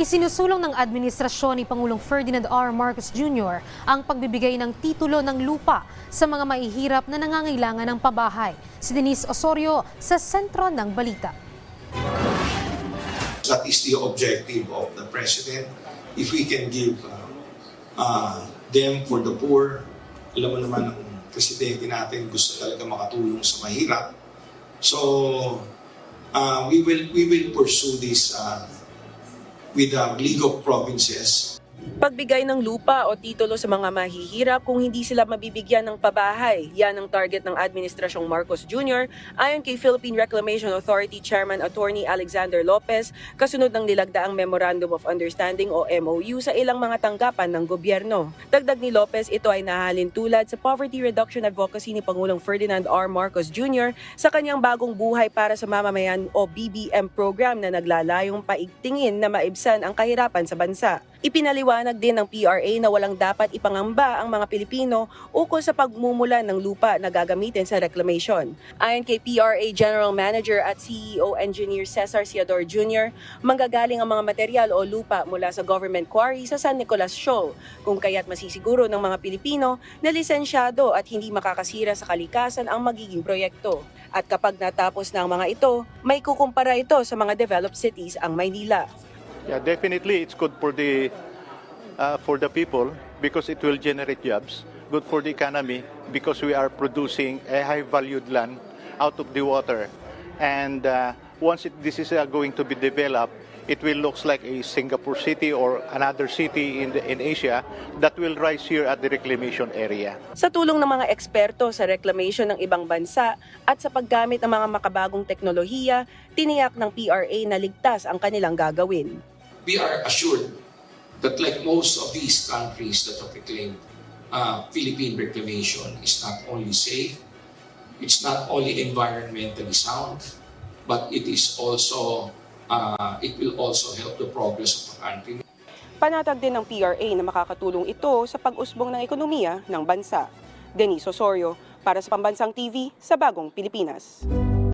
Isinusulong ng administrasyon ni Pangulong Ferdinand R. Marcos Jr. ang pagbibigay ng titulo ng lupa sa mga mahihirap na nangangailangan ng pabahay. Si Denise Osorio sa sentro ng balita. That is the objective of the president. If we can give uh, uh, them for the poor, alam mo naman ang presidente natin gusto talaga makatulong sa mahirap. So, uh, we will we will pursue this uh, with the League of Provinces Pagbigay ng lupa o titulo sa mga mahihirap kung hindi sila mabibigyan ng pabahay. Yan ang target ng Administrasyong Marcos Jr. ayon kay Philippine Reclamation Authority Chairman Attorney Alexander Lopez kasunod ng nilagdaang Memorandum of Understanding o MOU sa ilang mga tanggapan ng gobyerno. Dagdag ni Lopez, ito ay nahalin tulad sa Poverty Reduction Advocacy ni Pangulong Ferdinand R. Marcos Jr. sa kanyang bagong buhay para sa mamamayan o BBM program na naglalayong paigtingin na maibsan ang kahirapan sa bansa. Ipinaliwanag din ng PRA na walang dapat ipangamba ang mga Pilipino ukol sa pagmumulan ng lupa na gagamitin sa reclamation. Ayon kay PRA General Manager at CEO Engineer Cesar Ciador Jr., manggagaling ang mga material o lupa mula sa government quarry sa San Nicolas Shoal, kung kaya't masisiguro ng mga Pilipino na lisensyado at hindi makakasira sa kalikasan ang magiging proyekto. At kapag natapos na ang mga ito, may kukumpara ito sa mga developed cities ang Maynila. Yeah, definitely it's good for the uh, for the people because it will generate jobs. Good for the economy because we are producing a high valued land out of the water. And uh, once it, this is uh, going to be developed, it will looks like a Singapore city or another city in the, in Asia that will rise here at the reclamation area. Sa tulong ng mga eksperto sa reclamation ng ibang bansa at sa paggamit ng mga makabagong teknolohiya, tiniyak ng PRA na ligtas ang kanilang gagawin. we are assured that like most of these countries that have reclaimed, uh, Philippine reclamation is not only safe, it's not only environmentally sound, but it is also, uh, it will also help the progress of the country. Panatag din ng PRA na makakatulong ito sa pag-usbong ng ekonomiya ng bansa. Denise Osorio, para sa Pambansang TV sa Bagong Pilipinas.